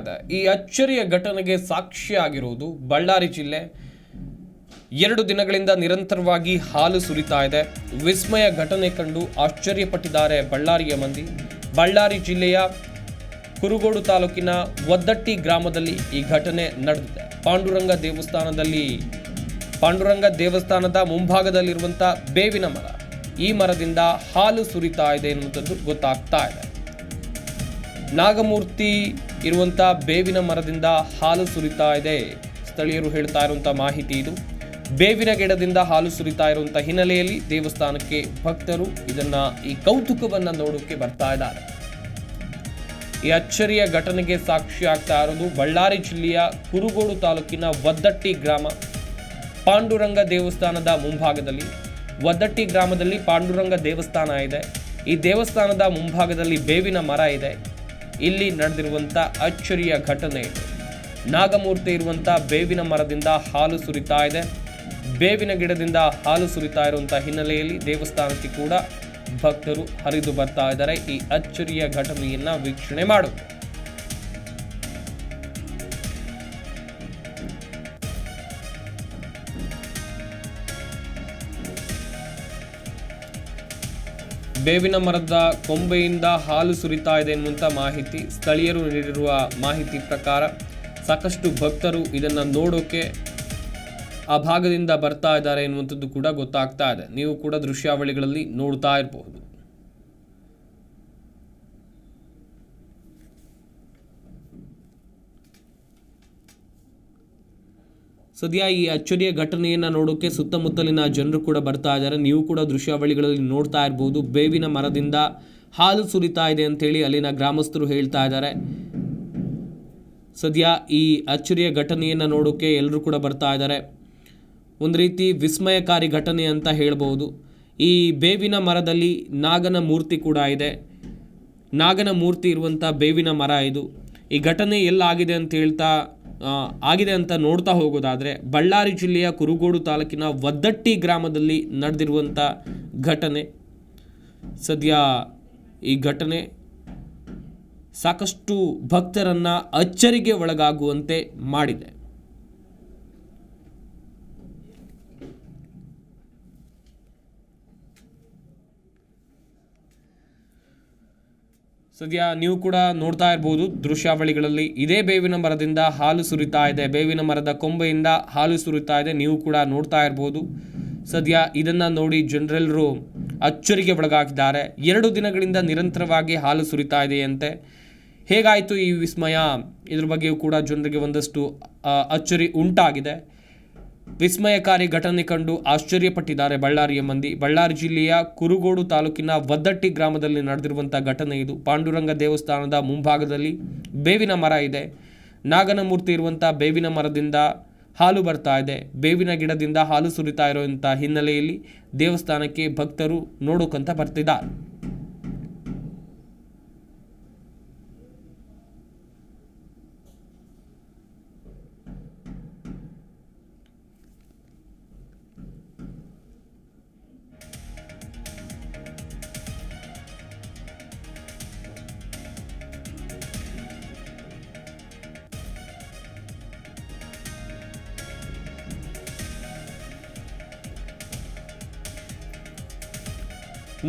ಇದೆ. ಈ ಅಚ್ಚರಿಯ ಘಟನೆಗೆ ಸಾಕ್ಷಿಯಾಗಿರುವುದು ಬಳ್ಳಾರಿ ಜಿಲ್ಲೆ. ಎರಡು ದಿನಗಳಿಂದ ನಿರಂತರವಾಗಿ ಹಾಲು ಸುರಿತಾ ಇದೆ. ವಿಸ್ಮಯ ಘಟನೆ ಕಂಡು ಆಶ್ಚರ್ಯಪಟ್ಟಿದ್ದಾರೆ ಬಳ್ಳಾರಿಯ ಮಂದಿ. ಬಳ್ಳಾರಿ ಜಿಲ್ಲೆಯ ಕುರುಗೋಡು ತಾಲೂಕಿನ ಒದ್ದಟ್ಟಿ ಗ್ರಾಮದಲ್ಲಿ ಈ ಘಟನೆ ನಡೆದಿದೆ. ಪಾಂಡುರಂಗ ದೇವಸ್ಥಾನದಲ್ಲಿ, ಪಾಂಡುರಂಗ ದೇವಸ್ಥಾನದ ಮುಂಭಾಗದಲ್ಲಿರುವಂಥ ಬೇವಿನ ಮರ. ಈ ಮರದಿಂದ ಹಾಲು ಸುರಿತಾ ಇದೆ ಎನ್ನುವಂಥದ್ದು ಗೊತ್ತಾಗ್ತಾ ಇದೆ. ನಾಗಮೂರ್ತಿ ಇರುವಂಥ ಬೇವಿನ ಮರದಿಂದ ಹಾಲು ಸುರಿತಾ ಇದೆ. ಸ್ಥಳೀಯರು ಹೇಳ್ತಾ ಇರುವಂಥ ಮಾಹಿತಿ ಇದು. ಬೇವಿನ ಗಿಡದಿಂದ ಹಾಲು ಸುರಿತಾ ಇರುವಂಥ ಹಿನ್ನೆಲೆಯಲ್ಲಿ ದೇವಸ್ಥಾನಕ್ಕೆ ಭಕ್ತರು ಇದನ್ನ ಈ ಕೌತುಕವನ್ನ ನೋಡೋಕೆ ಬರ್ತಾ ಇದ್ದಾರೆ. ಈ ಅಚ್ಚರಿಯ ಘಟನೆಗೆ ಸಾಕ್ಷಿ ಆಗ್ತಾ ಇರೋದು ಬಳ್ಳಾರಿ ಜಿಲ್ಲೆಯ ಕುರುಗೋಡು ತಾಲೂಕಿನ ಒದ್ದಟ್ಟಿ ಗ್ರಾಮ. ಪಾಂಡುರಂಗ ದೇವಸ್ಥಾನದ ಮುಂಭಾಗದಲ್ಲಿ. ಒದ್ದಟ್ಟಿ ಗ್ರಾಮದಲ್ಲಿ ಪಾಂಡುರಂಗ ದೇವಸ್ಥಾನ ಇದೆ. ಈ ದೇವಸ್ಥಾನದ ಮುಂಭಾಗದಲ್ಲಿ ಬೇವಿನ ಮರ ಇದೆ. ಇಲ್ಲಿ ನಡೆದಿರುವಂಥ ಅಚ್ಚರಿಯ ಘಟನೆ. ನಾಗಮೂರ್ತಿ ಇರುವಂಥ ಬೇವಿನ ಮರದಿಂದ ಹಾಲು ಸುರಿತಾ ಇದೆ. ಬೇವಿನ ಗಿಡದಿಂದ ಹಾಲು ಸುರಿತಾ ಇರುವಂಥ ಹಿನ್ನೆಲೆಯಲ್ಲಿ ದೇವಸ್ಥಾನಕ್ಕೆ ಕೂಡ ಭಕ್ತರು ಹರಿದು ಬರ್ತಾ ಇದ್ದಾರೆ. ಈ ಅಚ್ಚರಿಯ ಘಟನೆಯನ್ನ ವೀಕ್ಷಣೆ ಮಾಡೋದು ಬೇವಿನ ಮರದ ಕೊಂಬೆಯಿಂದ ಹಾಲು ಸುರಿತಾ ಇದೆ ಎನ್ನುವಂಥ ಮಾಹಿತಿ ಸ್ಥಳೀಯರು ನೀಡಿರುವ ಮಾಹಿತಿ ಪ್ರಕಾರ ಸಾಕಷ್ಟು ಭಕ್ತರು ಇದನ್ನು ನೋಡೋಕೆ ಆ ಭಾಗದಿಂದ ಬರ್ತಾ ಇದ್ದಾರೆ ಎನ್ನುವಂಥದ್ದು ಕೂಡ ಗೊತ್ತಾಗ್ತಾ ಇದೆ. ನೀವು ಕೂಡ ದೃಶ್ಯಾವಳಿಗಳಲ್ಲಿ ನೋಡ್ತಾ ಇರಬಹುದು. ಸದ್ಯ ಈ ಅಚ್ಚರಿಯ ಘಟನೆಯನ್ನು ನೋಡೋಕ್ಕೆ ಸುತ್ತಮುತ್ತಲಿನ ಜನರು ಕೂಡ ಬರ್ತಾ ಇದ್ದಾರೆ. ನೀವು ಕೂಡ ದೃಶ್ಯಾವಳಿಗಳಲ್ಲಿ ನೋಡ್ತಾ ಇರ್ಬೋದು. ಬೇವಿನ ಮರದಿಂದ ಹಾಲು ಸುರಿತಾ ಇದೆ ಅಂತೇಳಿ ಅಲ್ಲಿನ ಗ್ರಾಮಸ್ಥರು ಹೇಳ್ತಾ ಇದ್ದಾರೆ. ಸದ್ಯ ಈ ಅಚ್ಚರಿಯ ಘಟನೆಯನ್ನು ನೋಡೋಕ್ಕೆ ಎಲ್ಲರೂ ಕೂಡ ಬರ್ತಾ ಇದ್ದಾರೆ. ಒಂದು ರೀತಿ ವಿಸ್ಮಯಕಾರಿ ಘಟನೆ ಅಂತ ಹೇಳ್ಬೋದು. ಈ ಬೇವಿನ ಮರದಲ್ಲಿ ನಾಗನ ಮೂರ್ತಿ ಕೂಡ ಇದೆ. ನಾಗನ ಮೂರ್ತಿ ಇರುವಂಥ ಬೇವಿನ ಮರ ಇದು. ಈ ಘಟನೆ ಎಲ್ಲಾಗಿದೆ ಅಂತ ಹೇಳ್ತಾ ಆಗಿದೆ ಅಂತ ನೋಡ್ತಾ ಹೋಗೋದಾದರೆ ಬಳ್ಳಾರಿ ಜಿಲ್ಲೆಯ ಕುರುಗೋಡು ತಾಲೂಕಿನ ವದ್ದಟ್ಟಿ ಗ್ರಾಮದಲ್ಲಿ ನಡೆದಿರುವಂಥ ಘಟನೆ. ಸದ್ಯ ಈ ಘಟನೆ ಸಾಕಷ್ಟು ಭಕ್ತರನ್ನು ಅಚ್ಚರಿಗೆ ಒಳಗಾಗುವಂತೆ ಮಾಡಿದೆ. ಸದ್ಯ, ನೀವು ಕೂಡ ನೋಡ್ತಾ ಇರ್ಬೋದು, ದೃಶ್ಯಾವಳಿಗಳಲ್ಲಿ ಇದೇ ಬೇವಿನ ಮರದಿಂದ ಹಾಲು ಸುರಿತಾ ಇದೆ. ಬೇವಿನ ಮರದ ಕೊಂಬೆಯಿಂದ ಹಾಲು ಸುರಿತಾ ಇದೆ. ನೀವು ಕೂಡ ನೋಡ್ತಾ ಇರ್ಬೋದು. ಸದ್ಯ ಇದನ್ನ ನೋಡಿ ಜನರೆಲ್ಲರೂ ಅಚ್ಚರಿಗೆ ಒಳಗಾಗಿದ್ದಾರೆ. ಎರಡು ದಿನಗಳಿಂದ ನಿರಂತರವಾಗಿ ಹಾಲು ಸುರಿತಾ ಇದೆಯಂತೆ ಹೇಗಾಯಿತು ಈ ವಿಸ್ಮಯ? ಇದ್ರ ಬಗ್ಗೆಯೂ ಕೂಡ ಜನರಿಗೆ ಒಂದಷ್ಟು ಅಚ್ಚರಿ ಉಂಟಾಗಿದೆ. ವಿಸ್ಮಯಕಾರಿ ಘಟನೆ ಕಂಡು ಆಶ್ಚರ್ಯಪಟ್ಟಿದ್ದಾರೆ ಬಳ್ಳಾರಿಯ ಮಂದಿ. ಬಳ್ಳಾರಿ ಜಿಲ್ಲೆಯ ಕುರುಗೋಡು ತಾಲೂಕಿನ ವದ್ದಟ್ಟಿ ಗ್ರಾಮದಲ್ಲಿ ನಡೆದಿರುವಂಥ ಘಟನೆ ಇದು. ಪಾಂಡುರಂಗ ದೇವಸ್ಥಾನದ ಮುಂಭಾಗದಲ್ಲಿ ಬೇವಿನ ಮರ ಇದೆ. ನಾಗನ ಮೂರ್ತಿ ಇರುವಂಥ ಬೇವಿನ ಮರದಿಂದ ಹಾಲು ಬರ್ತಾ ಇದೆ. ಬೇವಿನ ಗಿಡದಿಂದ ಹಾಲು ಸುರಿತಾ ಇರುವಂಥ ಹಿನ್ನೆಲೆಯಲ್ಲಿ ದೇವಸ್ಥಾನಕ್ಕೆ ಭಕ್ತರು ನೋಡೋಕಂತ ಬರ್ತಿದ್ದಾರೆ.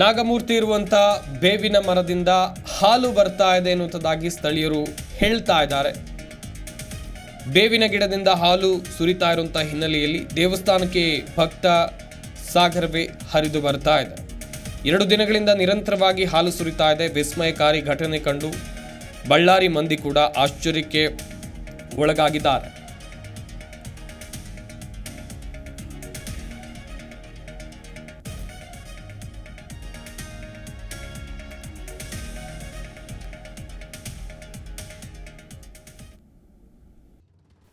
ನಾಗಮೂರ್ತಿ ಇರುವಂಥ ಬೇವಿನ ಮರದಿಂದ ಹಾಲು ಬರ್ತಾ ಇದೆ ಎನ್ನುವಂಥದ್ದಾಗಿ ಸ್ಥಳೀಯರು ಹೇಳ್ತಾ ಇದ್ದಾರೆ. ಬೇವಿನ ಗಿಡದಿಂದ ಹಾಲು ಸುರಿತಾ ಇರುವಂಥ ಹಿನ್ನೆಲೆಯಲ್ಲಿ ದೇವಸ್ಥಾನಕ್ಕೆ ಭಕ್ತ ಸಾಗರವೇ ಹರಿದು ಬರ್ತಾ ಇದೆ. ಎರಡು ದಿನಗಳಿಂದ ನಿರಂತರವಾಗಿ ಹಾಲು ಸುರಿತಾ ಇದೆ. ವಿಸ್ಮಯಕಾರಿ ಘಟನೆ ಕಂಡು ಬಳ್ಳಾರಿ ಮಂದಿ ಕೂಡ ಆಶ್ಚರ್ಯಕ್ಕೆ ಒಳಗಾಗಿದ್ದಾರೆ.